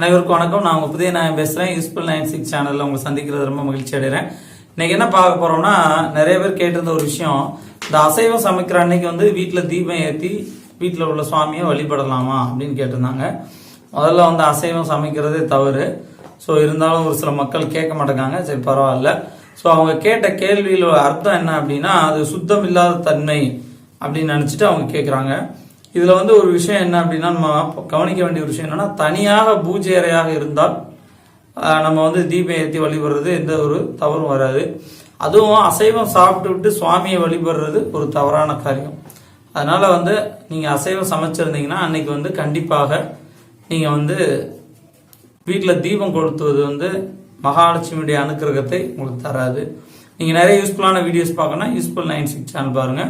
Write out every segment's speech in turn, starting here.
அனைவருக்கும் வணக்கம். நான் உங்க புதிய நான் பேசுறேன். யூஸ்ஃபுல் நைன் சிக்ஸ் சேனல்ல உங்களை சந்திக்கிறது ரொம்ப மகிழ்ச்சி அடைகிறேன் இன்னைக்கு என்ன பார்க்க போறோம்னா நிறைய பேர் கேட்டிருந்த ஒரு விஷயம். இந்த அசைவம் சமைக்கிற அன்னைக்கு வந்து வீட்டில் தீபம் ஏற்றி வீட்டில் உள்ள சுவாமியை வழிபடலாமா அப்படின்னு கேட்டிருந்தாங்க. முதல்ல வந்து அசைவம் சமைக்கிறதே தவறு. ஸோ இருந்தாலும் ஒரு சில மக்கள் கேட்க மாட்டேங்காங்க. சரி பரவாயில்ல. ஸோ அவங்க கேட்ட கேள்வியில் அர்த்தம் என்ன அப்படின்னா அது சுத்தம் இல்லாத தன்மை அப்படின்னு நினச்சிட்டு அவங்க கேட்குறாங்க இதுல வந்து ஒரு விஷயம் என்ன அப்படின்னா நம்ம கவனிக்க வேண்டிய ஒரு விஷயம் என்னன்னா தனியாக பூஜை அறையாக இருந்தால் நம்ம வந்து தீபம் ஏற்றி வழிபடுறது எந்த ஒரு தவறும் வராது. அதுவும் அசைவம் சாப்பிட்டு விட்டு சுவாமியை வழிபடுறது ஒரு தவறான காரியம். அதனால வந்து நீங்க அசைவம் சமைச்சிருந்தீங்கன்னா அன்னைக்கு வந்து கண்டிப்பாக நீங்க வந்து வீட்டில் தீபம் கொளுத்துவது வந்து மகாலட்சுமியுடைய அனுக்கிரகத்தை உங்களுக்கு தராது. நீங்கள் நிறைய யூஸ்ஃபுல்லான வீடியோஸ் பார்க்கணும்னா யூஸ்ஃபுல் நைன் சிக்ஸ் சேனல் பாருங்க.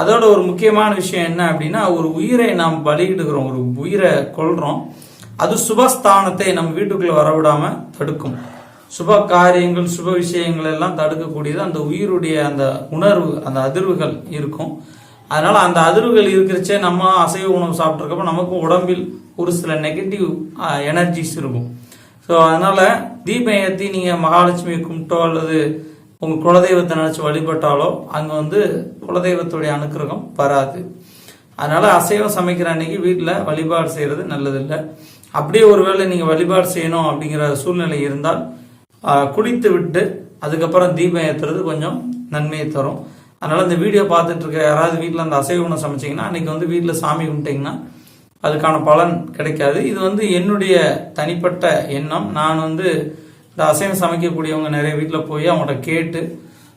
அதோட ஒரு முக்கியமான விஷயம் என்ன அப்படின்னா ஒரு உயிரை நாம் பலியிடுகிறோம் ஒரு உயிரை கொள்கிறோம் அது சுபஸ்தானத்தை நம்ம வீட்டுக்குள்ள வரவிடாம தடுக்கும். சுப காரியங்கள் சுப விஷயங்கள் எல்லாம் தடுக்கக்கூடியது அந்த உயிருடைய அந்த உணர்வு அந்த அதிர்வுகள் இருக்கும். அதனால அந்த அதிர்வுகள் இருக்கிறச்சே நம்ம அசைவ உணவு சாப்பிட்ருக்கப்ப நமக்கும் உடம்பில் ஒரு சில நெகட்டிவ் எனர்ஜிஸ் இருக்கும். ஸோ அதனால தீபம் ஏற்றி நீங்கள் மகாலட்சுமி கும்பிட்டோ அல்லது உங்க குலதெய்வத்தை நினைச்சு வழிபட்டாலோ அங்க வந்து குலதெய்வத்துடைய அனுக்கிரகம் வராது. அதனால அசைவம் சமைக்கிற அன்னைக்கு வீட்டில் வழிபாடு செய்யறது நல்லதில்லை. அப்படியே ஒருவேளை நீங்க வழிபாடு செய்யணும் அப்படிங்கிற சூழ்நிலை இருந்தால் குளித்து விட்டு அதுக்கப்புறம் தீபம் ஏத்துறது கொஞ்சம் நன்மையை தரும். அதனால இந்த வீடியோ பார்த்துட்டு இருக்க யாராவது வீட்டில் அந்த அசைவ உணவு சமைச்சிங்கன்னா அன்னைக்கு வந்து வீட்டில் சாமி கும்பிட்டிங்கன்னா அதுக்கான பலன் கிடைக்காது. இது வந்து என்னுடைய தனிப்பட்ட எண்ணம். நான் வந்து இந்த அசைவம் சமைக்கக்கூடியவங்க நிறைய வீட்டில் போய் அவங்கள்ட்ட கேட்டு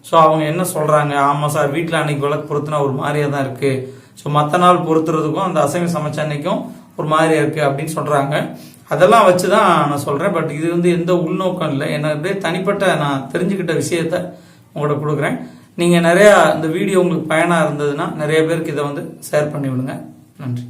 ஸோ அவங்க என்ன சொல்கிறாங்க ஆமாம் சார் வீட்டில் அன்னைக்கு விளக்கு பொருத்தினா ஒரு மாதிரியா தான் இருக்குது ஸோ மற்ற நாள் பொறுத்துறதுக்கும் அந்த அசைவம் சமைச்ச அன்னைக்கும் ஒரு மாதிரியாக இருக்குது அப்படின்னு சொல்கிறாங்க அதெல்லாம் வச்சு தான் நான் சொல்கிறேன் பட் இது வந்து எந்த உள்நோக்கம் இல்லை. என்னது தனிப்பட்ட நான் தெரிஞ்சுக்கிட்ட விஷயத்த உங்கள்கிட்ட கொடுக்குறேன். நீங்கள் நிறையா இந்த வீடியோ உங்களுக்கு பயனாக இருந்ததுன்னா நிறைய பேருக்கு இதை வந்து ஷேர் பண்ணி விடுங்க நன்றி.